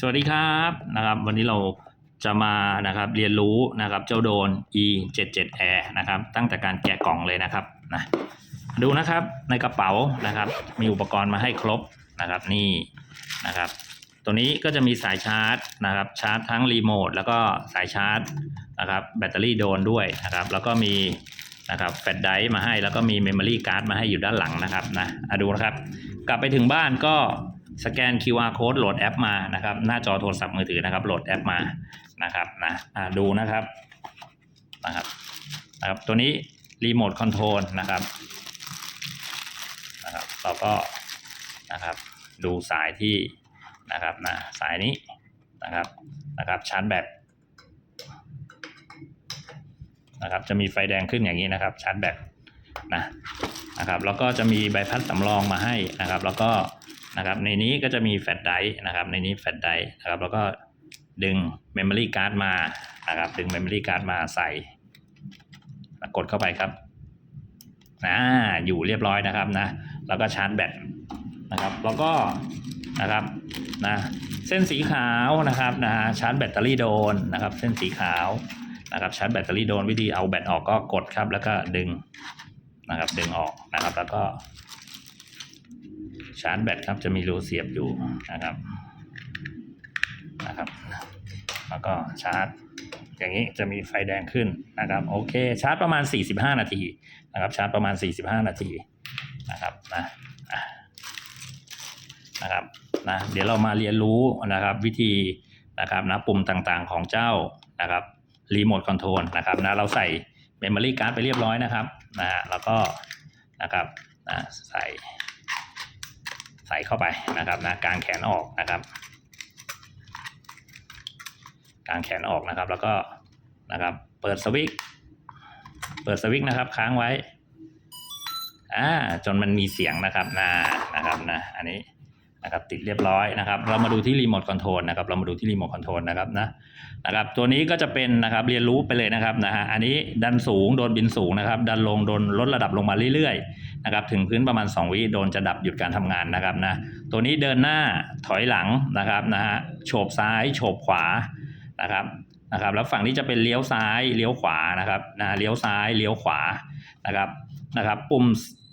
สวัสดีครับนะครับวันนี้เราจะมานะครับเรียนรู้นะครับเจ้าโดน e 7 7 air นะครับตั้งแต่การแกะกล่องเลยนะครับนะดูนะครับในกระเป๋านะครับมีอุปกรณ์มาให้ครบนะครับนี่นะครับตัวนี้ก็จะมีสายชาร์จนะครับชาร์จทั้งรีโมทแล้วก็สายชาร์จนะครับแบตเตอรี่โดนด้วยนะครับแล้วก็มีนะครับแฟลชไดร์มาให้แล้วก็มีเมมโมรี่การ์ดมาให้อยู่ด้านหลังนะครับนะอะดูนะครับ กลับไปถึงบ้านก็ สแกน QR code โหลดแอปมานะครับ หน้าจอโทรศัพท์มือถือนะครับ โหลดแอปมานะครับนะดูนะครับนะครับนะครับ ตัวนี้รีโมทคอนโทรลนะครับนะครับ เราก็นะครับดูสายที่นะครับนะสายนี้นะครับนะครับชาร์จแบตนะครับจะมีไฟแดงขึ้นอย่างนี้นะครับชาร์จแบตนะนะครับแล้วก็จะมีใบพัดสำรองมาให้นะครับ แล้วก็ นะครับในนี้ก็จะมีแฟลชไดรฟ์นะครับในนี้แฟลชไดรฟ์นะครับแล้วก็ดึงเมมโมรี่การ์ดมานะครับดึงเมมโมรี่การ์ดมาใส่กดเข้าไปครับนะอยู่เรียบร้อยนะครับนะแล้วก็ชาร์จแบตนะครับแล้วก็นะครับนะเส้นสีขาวนะครับนะชาร์จแบตเตอรี่โดนนะครับ เส้นสีขาวนะครับชาร์จแบตเตอรี่โดนวิธีเอาแบตออกก็กดครับ แล้วก็ดึงนะครับดึงออกนะครับ แล้วก็ ชาร์จแบตครับจะมีรูเสียบอยู่นะครับนะครับ แล้วก็ชาร์จ อย่างนี้จะมีไฟแดงขึ้นนะครับโอเคชาร์จประมาณ 45 นาทีนะครับ ชาร์จประมาณ 45 นาทีนะครับนะนะครับนะเดี๋ยวเรามาเรียนรู้นะครับวิธีนะครับนะปุ่มต่างๆของเจ้านะครับรีโมทคอนโทรลนะครับนะเราใส่เมมโมรี่การ์ดไปเรียบร้อยนะครับนะฮะแล้วก็นะครับนะใส่ ใส่เข้าไปนะครับนะกางแขนออกนะครับ กางแขนออกนะครับแล้วก็นะครับ เปิดสวิตเปิดสวิตนะครับ ค้างไว้อ่าจนมันมีเสียงนะครับนะนะครับนะอันนี้ นะครับติดเรียบร้อยนะครับ เรามาดูที่รีโมทคอนโทรลนะครับเรามาดูที่รีโมทคอนโทรลนะครับนะนะครับตัวนี้ก็จะเป็นนะครับเรียนรู้ไปเลยนะครับนะฮะอันนี้ดันสูงโดนบินสูงนะครับ ดันลงโดนลดระดับลงมาเรื่อยๆนะครับถึงพื้นประมาณ 2 วิโดนจะดับหยุดการทำงานนะครับนะตัวนี้เดินหน้าถอยหลังนะครับนะฮะโฉบซ้ายโฉบขวานะครับนะครับแล้วฝั่งนี้จะเป็นเลี้ยวซ้ายเลี้ยวขวานะครับนะเลี้ยวซ้ายเลี้ยวขวานะครับนะครับปุ่ม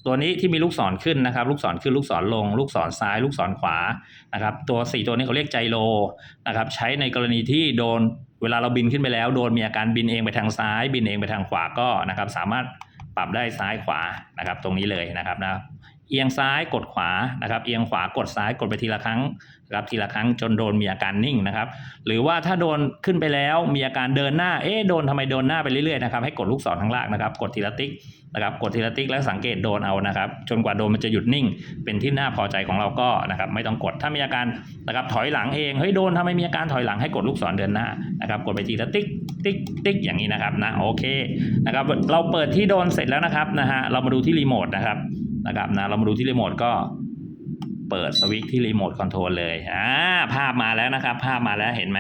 ตัวนี้ที่มีลูกศรขึ้นนะครับ ลูกศรขึ้นลูกศรลง ลูกศรซ้าย ลูกศรขวานะครับ ตัว 4 ตัวนี้เขาเรียกไจโรนะครับ ใช้ในกรณีที่โดนเวลาเราบินขึ้นไปแล้ว โดนมีอาการบินเองไปทางซ้าย บินเองไปทางขวาก็นะครับ สามารถปรับได้ซ้ายขวานะครับ ตรงนี้เลยนะครับนะ เอียงซ้ายกดขวานะครับ เอียงขวากดซ้ายกดไปทีละครั้งนะครับทีละครั้งจนโดนมีอาการนิ่งนะครับ หรือว่าถ้าโดนขึ้นไปแล้วมีอาการเดินหน้าเอ๊ะโดนทำไมโดนหน้าไปเรื่อยๆนะครับให้กดลูกศรข้างล่างนะครับ กดทีละติ๊กนะครับกดทีละติ๊กแล้วสังเกตโดนเอานะครับ จนกว่าโดนมันจะหยุดนิ่ง เป็นที่น่าพอใจของเราก็นะครับ ไม่ต้องกดถ้ามีอาการนะครับถอยหลังเองเฮ้ยโดนทำไมมีอาการถอยหลังให้กดลูกศรเดินหน้านะครับ กดไปทีละติ๊กติ๊กติ๊กอย่างนี้นะครับนะโอเคนะครับเราเปิดที่โดนเสร็จแล้วนะครับนะฮะเรามาดูที่รีโมทนะครับ นะครับนะเรามาดูที่รีโมทก็เปิดสวิตช์ที่รีโมทคอนโทรลเลยอ่าภาพมาแล้วนะครับ ภาพมาแล้วเห็นไหม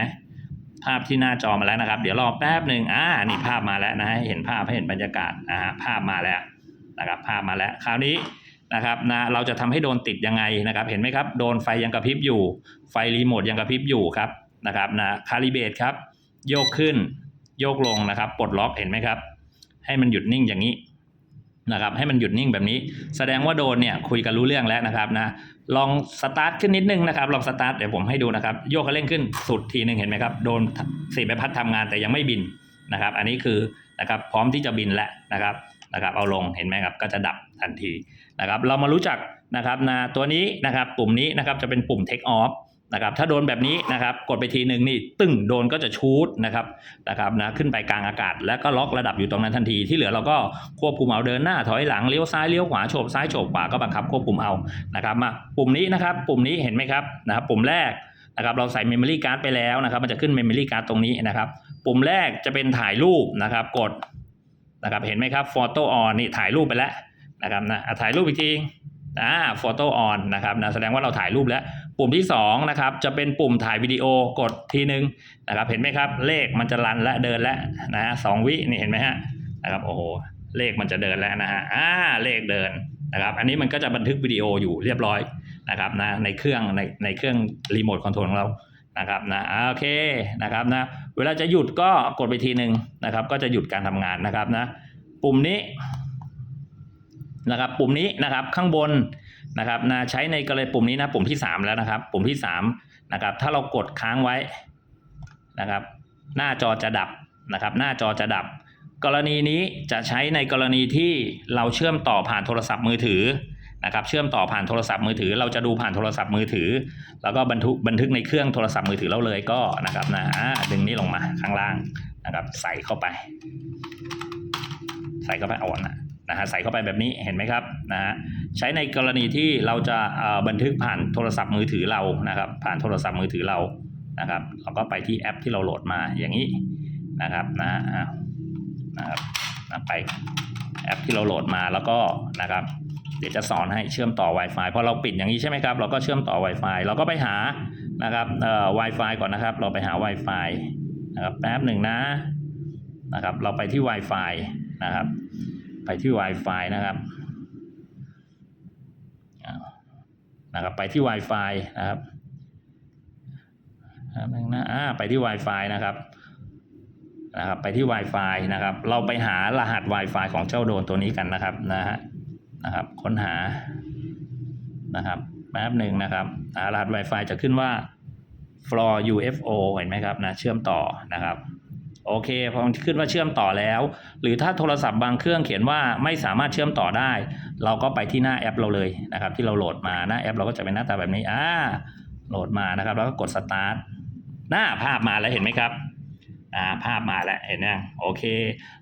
ภาพที่หน้าจอมาแล้วนะครับ เดี๋ยวรอแป๊บหนึ่งอ่านี่ภาพมาแล้วนะให้เห็นภาพให้เห็นบรรยากาศอ่าภาพมาแล้วนะครับ ภาพมาแล้ว คราวนี้นะครับนะเราจะทำให้โดนติดยังไงนะครับ เห็นไหมครับ โดนไฟยังกระพริบอยู่ ไฟรีโมทยังกระพริบอยู่ครับนะครับนะคาลิเบตครับ โยกขึ้น โยกลงนะครับ ปลดล็อกเห็นไหมครับ ให้มันหยุดนิ่งอย่างนี้ นะครับให้มันหยุดนิ่งแบบนี้ แสดงว่าโดนเนี่ยคุยกันรู้เรื่องแล้วนะครับนะลองสตาร์ทขึ้นนิดนึงนะครับลองสตาร์ทเดี๋ยวผมให้ดูนะครับโยกคันเร่งขึ้นสุดทีหนึ่งเห็นไหมครับโดนสี่ใบพัดทำงานแต่ยังไม่บินนะครับ อันนี้คือนะครับพร้อมที่จะบินแล้วนะครับนะครับเอาลงเห็นไหมครับก็จะดับทันทีนะครับเรามารู้จักนะครับนะตัวนี้นะครับปุ่มนี้นะครับจะเป็นปุ่ม take off นะครับถ้าโดนแบบนี้นะครับกดไปทีหนึ่งนี่ตึ้งโดนก็จะชูดนะครับนะครับนะขึ้นไปกลางอากาศ แล้วก็ล็อกระดับอยู่ตรงนั้นทันทีที่เหลือเราก็ควบคุมเอาเดินหน้าถอยหลังเลี้ยวซ้ายเลี้ยวขวาโฉบซ้ายโฉบขวาก็บังคับควบคุมเอานะครับมาปุ่มนี้นะครับปุ่มนี้เห็นไหมครับนะครับปุ่มแรกนะครับเราใส่เมมโมรี่การ์ดไปแล้วนะครับ มันจะขึ้นเมมโมรี่การ์ดตรงนี้นะครับ ปุ่มแรกจะเป็นถ่ายรูปนะครับกดนะครับเห็นไหมครับโฟโต้ออนนี่ถ่ายรูปไปแล้วนะครับนะถ่ายรูปอีกที อ่าโฟโต้ออนนะครับนะแสดงว่าเราถ่ายรูปแล้ว ปุ่มที่2นะครับจะเป็นปุ่มถ่ายวิดีโอกดทีนึงนะครับเห็นไหมครับ เลขมันจะรันและเดินแล้วนะฮะสองวินี่เห็นไหมฮะนะครับโอ้โหเลขมันจะเดินแล้วนะฮะอ่าเลขเดินนะครับอันนี้มันก็จะบันทึกวิดีโออยู่เรียบร้อยนะครับนะในเครื่องในในเครื่องรีโมทคอนโทรลของเรานะครับนะโอเคนะครับนะเวลาจะหยุดก็กดไปทีหนึ่งนะครับ ก็จะหยุดการทำงานนะครับนะปุ่มนี้ นะครับปุ่มนี้นะครับข้างบนนะครับนะใช้ในกรณีปุ่มนี้นะปุ่มที่สามแล้วนะครับ ปุ่มที่สามนะครับถ้าเรากดค้างไว้นะครับ หน้าจอจะดับนะครับ หน้าจอจะดับ กรณีนี้จะใช้ในกรณีที่เราเชื่อมต่อผ่านโทรศัพท์มือถือนะครับเชื่อมต่อผ่านโทรศัพท์มือถือ เราจะดูผ่านโทรศัพท์มือถือ แล้วก็บันทึกบันทึกในเครื่องโทรศัพท์มือถือเราเลยก็นะครับนะอ่าดึงนี้ลงมาข้างล่างนะครับใส่เข้าไป ใส่เข้าไปอ่อนนะ นะฮะใส่เข้าไปแบบนี้เห็นไหมครับนะฮะใช้ในกรณีที่เราจะบันทึกผ่านโทรศัพท์มือถือเรานะครับ ผ่านโทรศัพท์มือถือเรานะครับ เราก็ไปที่แอปที่เราโหลดมาอย่างนี้นะครับนะนะครับนะไปแอปที่เราโหลดมาแล้วก็นะครับเดี๋ยวจะสอนให้เชื่อมต่อ Wi-Fi พอเราปิดอย่างนี้ใช่ไหมครับเราก็เชื่อมต่อ Wi-Fi เราก็ไปหานะครับเอ่อ Wi-Fi ก่อนนะครับ เราไปหา Wi-Fi นะครับแป๊บหนึ่งนะนะครับ เราไปที่ Wi-Fi นะครับ ไปที่ Wi-Fi นะครับนะครับไปที่ Wi-Fi นะครับนะอ่าไปที่ Wi-Fi นะครับนะครับ ไปที่ Wi-Fi นะครับ เราไปหารหัส Wi-Fi ของเจ้าโดนตัวนี้กันนะครับนะฮะนะครับ ค้นหานะครับแป๊บหนึ่งนะครับรหัส Wi-Fi จะขึ้นว่า floor UFO เห็นไหมครับนะเชื่อมต่อนะครับ โอเคพอมันขึ้นว่าเชื่อมต่อแล้ว หรือถ้าโทรศัพท์บางเครื่องเขียนว่าไม่สามารถเชื่อมต่อได้ เราก็ไปที่หน้าแอปเราเลยนะครับ ที่เราโหลดมาหน้าแอปเราก็จะเป็นหน้าตาแบบนี้อ่าโหลดมานะครับ แล้วก็กด start หน้าภาพมาแล้วเห็นไหมครับอ่าภาพมาแล้วเห็นยังโอเค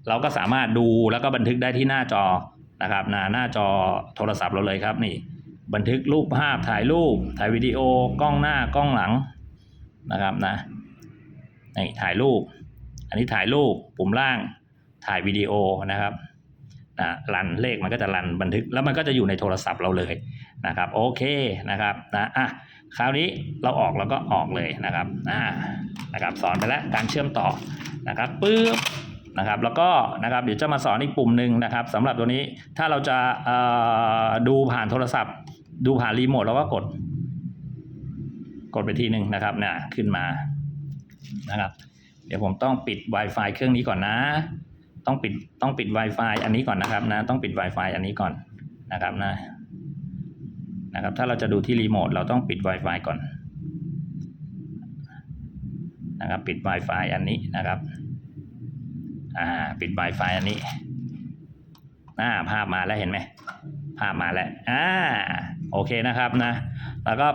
เราก็สามารถดูแล้วก็บันทึกได้ที่หน้าจอนะครับหน้าหน้าจอโทรศัพท์เราเลยครับนี่ บันทึกรูปภาพถ่ายรูป ถ่ายวิดีโอกล้องหน้ากล้องหลังนะครับนะนี่ถ่ายรูป อันนี้ถ่ายรูปปุ่มล่างถ่ายวิดีโอนะครับนะรันเลขมันก็จะรันบันทึกแล้วมันก็จะอยู่ในโทรศัพท์เราเลยนะครับ โอเคนะครับนะอะคราวนี้เราออกเราก็ออกเลยนะครับอ่านะครับสอนไปแล้วการเชื่อมต่อนะครับปึ๊บนะครับแล้วก็นะครับเดี๋ยวจะมาสอนอีกปุ่มหนึ่งนะครับสำหรับตัวนี้ถ้าเราจะอ่อดูผ่านโทรศัพท์ ดูผ่านรีโมทเราก็กด กดไปทีหนึ่งนะครับเนี่ยขึ้นมานะครับ ดี๋ยวผมต้องปิด Wi-Fi เครื่องนี้ก่อนนะ ต้องปิดต้องปิด Wi-Fi อันนี้ก่อนนะครับนะ ต้องปิด Wi-Fi อันนี้ก่อนนะครับนะนะครับ ถ้าเราจะดูที่รีโมทเราต้องปิด Wi-Fi ก่อนนะครับ ปิด Wi-Fi อันนี้นะครับอ่าปิด Wi-Fi อันนี้อ่าภาพมาแล้วเห็นไหมภาพมาแล้วอ่าโอเคนะครับนะ แล้วก็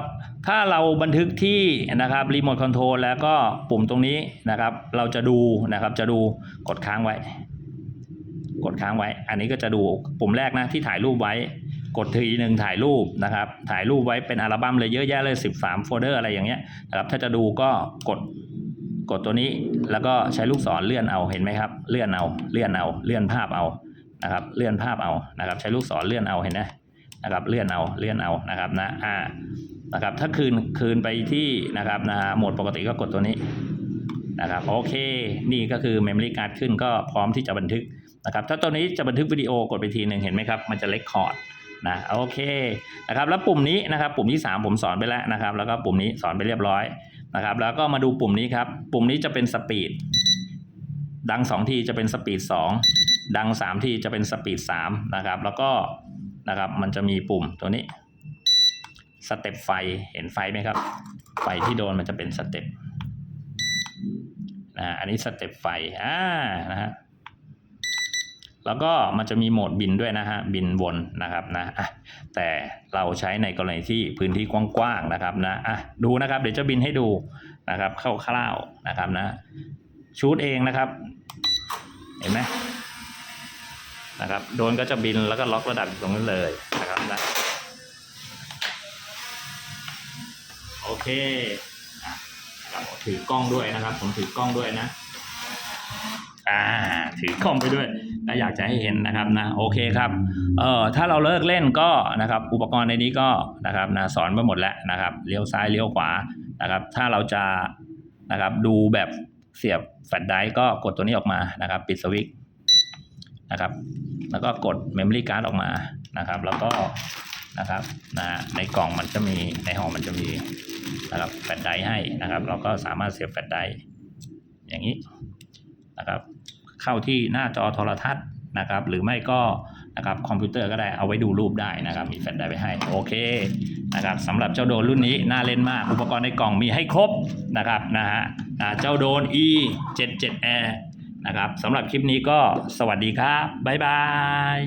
ถ้าเราบันทึกที่นะครับรีโมทคอนโทรลแล้วก็ปุ่มตรงนี้นะครับ เราจะดูนะครับจะดูกดค้างไว้ กดค้างไว้ อันนี้ก็จะดูปุ่มแรกนะที่ถ่ายรูปไว้ กดทีหนึ่งถ่ายรูปนะครับ ถ่ายรูปไว้เป็นอัลบั้มเลยเยอะแยะเลย 13 โฟลเดอร์อะไรอย่างเงี้ยนะครับถ้าจะดูก็กดกดตัวนี้แล้วก็ใช้ลูกศรเลื่อนเอาเห็นไหมครับ เลื่อนเอาเลื่อนเอาเลื่อนภาพเอานะครับ เลื่อนภาพเอานะครับ ใช้ลูกศรเลื่อนเอาเห็นไหมนะครับ เลื่อนเอาเลื่อนเอานะครับนะอ่า นะครับ ถ้าคืนคืนไปที่นะครับนะโหมดปกติก็กดตัวนี้นะครับโอเค นี่ก็คือ Memory Card ขึ้นก็พร้อมที่จะบันทึกนะครับ ถ้าตัวนี้จะบันทึกวิดีโอกดไปทีหนึ่งเห็นไหมครับ มันจะเลคคอร์ดนะโอเคนะครับแล้วปุ่มนี้นะครับ ปุ่มที่ 3 ผมสอนไปแล้วนะครับ แล้วก็ปุ่มนี้สอนไปเรียบร้อยนะครับ แล้วก็มาดูปุ่มนี้ครับ ปุ่มนี้จะเป็นสปีดดัง 2 ทีจะเป็นสปีด2ดัง 3 ทีจะเป็นสปีด3นะครับ แล้วก็นะครับมันจะมีปุ่มตัวนี้ สเต็ปไฟเห็นไฟไหมครับ ไฟที่โดนมันจะเป็นสเต็ปนะอันนี้สเต็ปไฟอ่านะฮะแล้วก็มันจะมีโหมดบินด้วยนะฮะบินวนนะครับนะอะแต่เราใช้ในกรณีที่พื้นที่กว้างๆนะครับนะอะดูนะครับเดี๋ยวจะบินให้ดูนะครับคร่าวๆนะครับนะชูดเองนะครับ เห็นไหมนะครับโดนก็จะบินแล้วก็ล็อกระดับตรงนั้นเลยนะครับนะ เคอะครับถือกล้องด้วยนะครับ ผมถือกล้องด้วยนะอ่าถือกล้องไปด้วยและอยากจะให้เห็นนะครับนะโอเคครับเอ่อถ้าเราเลิกเล่นก็นะครับอุปกรณ์ในนี้ก็นะครับนะสอนไปหมดแล้วนะครับเลี้ยวซ้ายเลี้ยวขวานะครับ ถ้าเราจะนะครับดูแบบเสียบแฟลชไดรฟ์ก็กดตัวนี้ออกมานะครับ ปิดสวิตช์นะครับ แล้วก็กด Memory Card ออกมานะครับ แล้วก็ นะครับนะในกล่องมันจะมีในห่อมันจะมีนะครับแฟลชไดร์ให้นะครับ เราก็สามารถเสียบแฟลชไดร์อย่างนี้นะครับ เข้าที่หน้าจอโทรทัศน์นะครับ หรือไม่ก็นะครับคอมพิวเตอร์ก็ได้เอาไว้ดูรูปได้นะครับ มีแฟลชไดร์ไว้ให้โอเคนะครับสำหรับเจ้าโดรนรุ่นนี้น่าเล่นมาก อุปกรณ์ในกล่องมีให้ครบนะครับนะฮะเจ้าโดรน e 7 7 air นะครับสำหรับคลิปนี้ก็สวัสดีครับ บ๊ายบาย